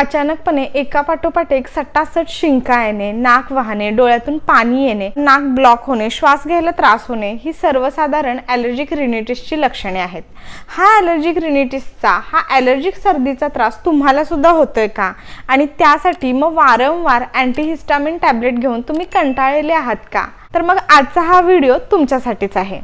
अचानकपणे एका पाठोपाठ एक सट्टासट शिंका येणे नाक वाहणे डोळ्यातून पाणी येणे नाक ब्लॉक होणे श्वास घ्यायला त्रास होणे ही सर्वसाधारण ॲलर्जिक रिनिटिसची लक्षणे आहेत. हा ॲलर्जिक रिनिटिसचा हा ॲलर्जिक सर्दीचा त्रास तुम्हाला सुद्धा होतोय का? आणि त्यासाठी मग वारंवार अँटीहिस्टामिन टॅबलेट घेऊन तुम्ही कंटाळलेले आहात का? तर मग आजचा हा व्हिडिओ तुमच्यासाठीच आहे.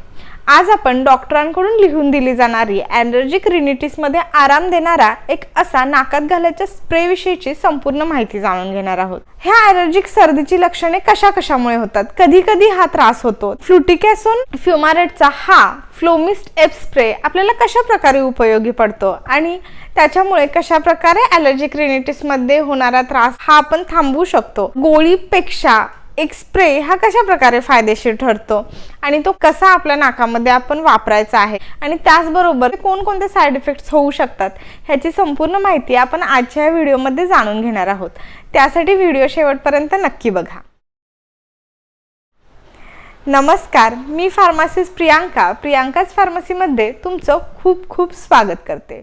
आज आपण डॉक्टरांकडून लिहून दिली जाणारी ॲलर्जिक रिनिटिसमध्ये आराम देणारा एक असा नाकात घालायच्या स्प्रेविषयीची संपूर्ण माहिती जाणून घेणार आहोत. ह्या ॲलर्जिक सर्दीची लक्षणे कशा कशामुळे होतात? कधी कधी हा त्रास होतो. फ्लुटिकॅसोन फ्युमारेटचा हा फ्लोमिस्ट एप स्प्रे आपल्याला कशा प्रकारे उपयोगी पडतो? आणि त्याच्यामुळे कशा प्रकारे ॲलर्जिक रिनिटिसमध्ये होणारा त्रास हा आपण थांबवू शकतो? गोळीपेक्षा एक स्प्रे हा कशा प्रकारे फायदेशीर ठरतो? आणि तो कसा आपल्या नाकामध्ये आपण वापरायचा आहे? आणि त्याचबरोबर कोणकोणते साईड इफेक्ट्स होऊ शकतात? ह्याची संपूर्ण माहिती आपण आजच्या या व्हिडिओमध्ये जाणून घेणार आहोत. त्यासाठी व्हिडिओ शेवटपर्यंत नक्की बघा. नमस्कार मी फार्मासिस्ट प्रियांका. प्रियांकाच फार्मसीमध्ये तुमचं खूप खूप स्वागत करते.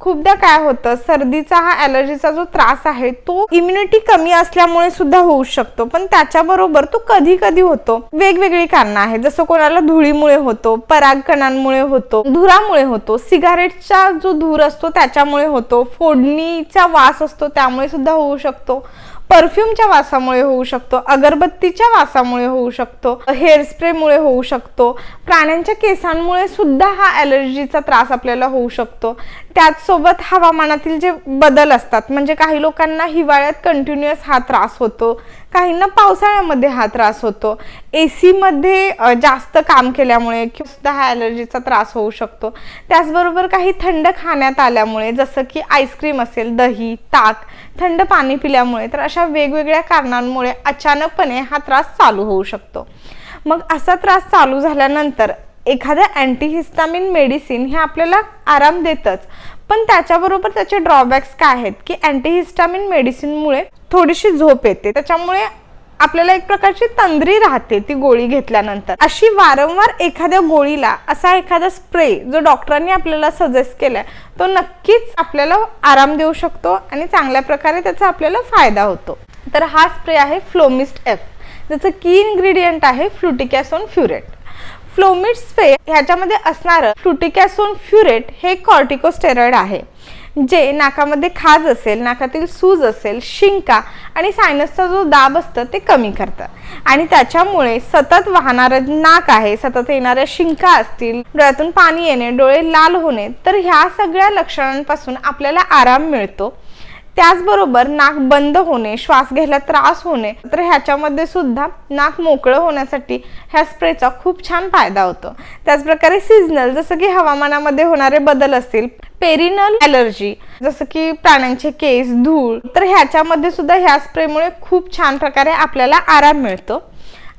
खूपदा काय होतं सर्दीचा हा ॲलर्जीचा जो त्रास आहे तो इम्युनिटी कमी असल्यामुळे सुद्धा होऊ शकतो. पण त्याच्याबरोबर तो कधी कधी होतो. वेगवेगळी कारणं आहेत. जसं कोणाला धुळीमुळे होतो परागकणांमुळे होतो धुरामुळे होतो सिगारेटचा जो धूर असतो त्याच्यामुळे होतो फोडणीचा वास असतो त्यामुळे सुद्धा होऊ शकतो. परफ्यूमच्या वासामुळे होऊ शकतो अगरबत्तीच्या वासामुळे होऊ शकतो हेअर स्प्रेमुळे होऊ शकतो प्राण्यांच्या केसांमुळे सुद्धा हा ॲलर्जीचा त्रास आपल्याला होऊ शकतो. त्याचसोबत हवामानातील जे बदल असतात म्हणजे काही लोकांना हिवाळ्यात कंटिन्युअस हा त्रास होतो. काहींना पावसाळ्यामध्ये हा त्रास होतो. ए सीमध्ये जास्त काम केल्यामुळे किंवा सुद्धा हा ॲलर्जीचा त्रास होऊ शकतो. त्याचबरोबर काही थंड खाण्यात आल्यामुळे जसं की आईस्क्रीम असेल दही ताक थंड पाणी पिल्यामुळे तर अशा वेगवेगळ्या कारणांमुळे अचानकपणे हा त्रास चालू होऊ शकतो. मग असा त्रास चालू झाल्यानंतर एखादं अँटीहिस्टामिन मेडिसिन हे आपल्याला आराम देतच. पण त्याच्याबरोबर त्याचे ड्रॉबॅक्स काय आहेत? की अँटीहिस्टामिन मेडिसिनमुळे थोडीशी झोप येते. त्याच्यामुळे आपल्याला एक प्रकारची तंद्री राहते ती गोळी घेतल्यानंतर. अशी वारंवार एखाद्या गोळीला असा एखादा स्प्रे जो डॉक्टरांनी आपल्याला सजेस्ट केलाय तो नक्कीच आपल्याला आराम देऊ शकतो आणि चांगल्या प्रकारे त्याचा आपल्याला फायदा होतो. तर हा स्प्रे आहे फ्लोमिस्ट एफ ज्याचं की इन्ग्रेडियंट आहे फ्लुटिकॅसोन फ्युरेट फ्लोमिड स्प्रे ह्याच्यामध्ये असणारं फ्लुटिकॅसोन फ्युरेट हे कॉर्टिकोस्टेरॉइड आहे जे नाकामध्ये खाज असेल नाकातील सूज असेल शिंका आणि सायनसचा जो दाब असतं ते कमी करतं. आणि त्याच्यामुळे सतत वाहणारं नाक आहे सतत येणाऱ्या शिंका असतील डोळ्यातून पाणी येणे डोळे लाल होणे तर ह्या सगळ्या लक्षणांपासून आपल्याला आराम मिळतो. त्याचबरोबर नाक बंद होणे श्वास घ्यायला त्रास होणे तर ह्याच्यामध्ये सुद्धा नाक मोकळं होण्यासाठी ह्या स्प्रेचा खूप छान फायदा होतो. त्याचप्रकारे सिजनल जसं की हवामानामध्ये होणारे बदल असतील पेरिनल ॲलर्जी जसं की प्राण्यांचे केस धूळ तर ह्याच्यामध्ये सुद्धा ह्या स्प्रेमुळे खूप छान प्रकारे आपल्याला आराम मिळतो.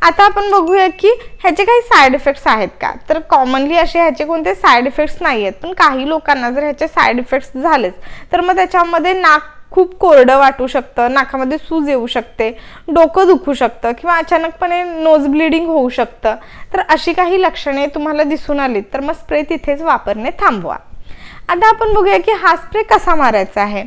आता आपण बघूया की ह्याचे काही साईड इफेक्ट्स आहेत का? तर कॉमनली असे ह्याचे कोणते साईड इफेक्ट्स नाही आहेत पण काही लोकांना जर ह्याचे साईड इफेक्ट्स झालेच तर मग त्याच्यामध्ये नाक खूप कोरडं वाटू शकतं नाकामध्ये सूज येऊ शकते डोकं दुखू शकतं किंवा अचानकपणे नोज ब्लिडिंग होऊ शकतं. तर अशी काही लक्षणे तुम्हाला दिसून आली तर मग स्प्रे तिथेच वापरणे थांबवा. आता आपण बघूया की हा स्प्रे कसा मारायचा आहे.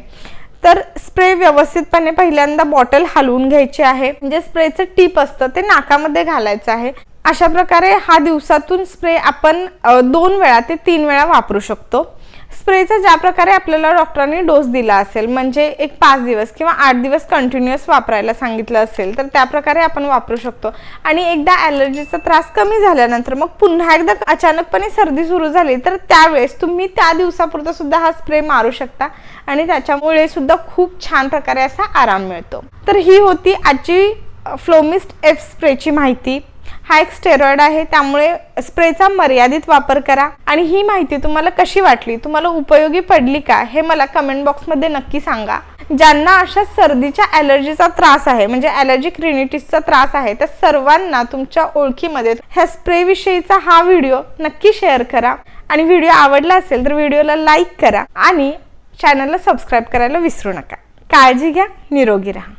तर स्प्रे व्यवस्थितपणे पहिल्यांदा बॉटल हलवून घ्यायची आहे. म्हणजे स्प्रेचं टीप असतं ते नाकामध्ये घालायचं आहे. अशा प्रकारे हा दिवसातून स्प्रे आपण दोन वेळा ते तीन वेळा वापरू शकतो. स्प्रेचा ज्या प्रकारे आपल्याला डॉक्टरांनी डोस दिला असेल म्हणजे एक पाच दिवस किंवा आठ दिवस कंटिन्युअस वापरायला सांगितलं असेल तर त्या प्रकारे आपण वापरू शकतो. आणि एकदा ॲलर्जीचा त्रास कमी झाल्यानंतर मग पुन्हा एकदा अचानकपणे सर्दी सुरू झाली तर त्यावेळेस तुम्ही त्या दिवसापुरता सुद्धा हा स्प्रे मारू शकता आणि त्याच्यामुळे सुद्धा खूप छान प्रकारे असा आराम मिळतो. तर ही होती आजची फ्लोमिस्ट एफ स्प्रेची माहिती. हा एक स्टेरॉइड आहे त्यामुळे स्प्रेचा मर्यादित वापर करा. आणि ही माहिती तुम्हाला कशी वाटली? तुम्हाला उपयोगी पडली का? हे मला कमेंट बॉक्समध्ये नक्की सांगा. ज्यांना अशा सर्दीच्या ॲलर्जीचा त्रास आहे म्हणजे ॲलर्जिक रिनिटिसचा त्रास आहे त्या सर्वांना तुमच्या ओळखीमध्ये ह्या स्प्रेविषयीचा हा व्हिडिओ नक्की शेअर करा. आणि व्हिडिओ आवडला असेल तर व्हिडिओला लाईक करा. आणि चॅनलला सबस्क्राईब करायला विसरू नका. काळजी घ्या निरोगी राहा.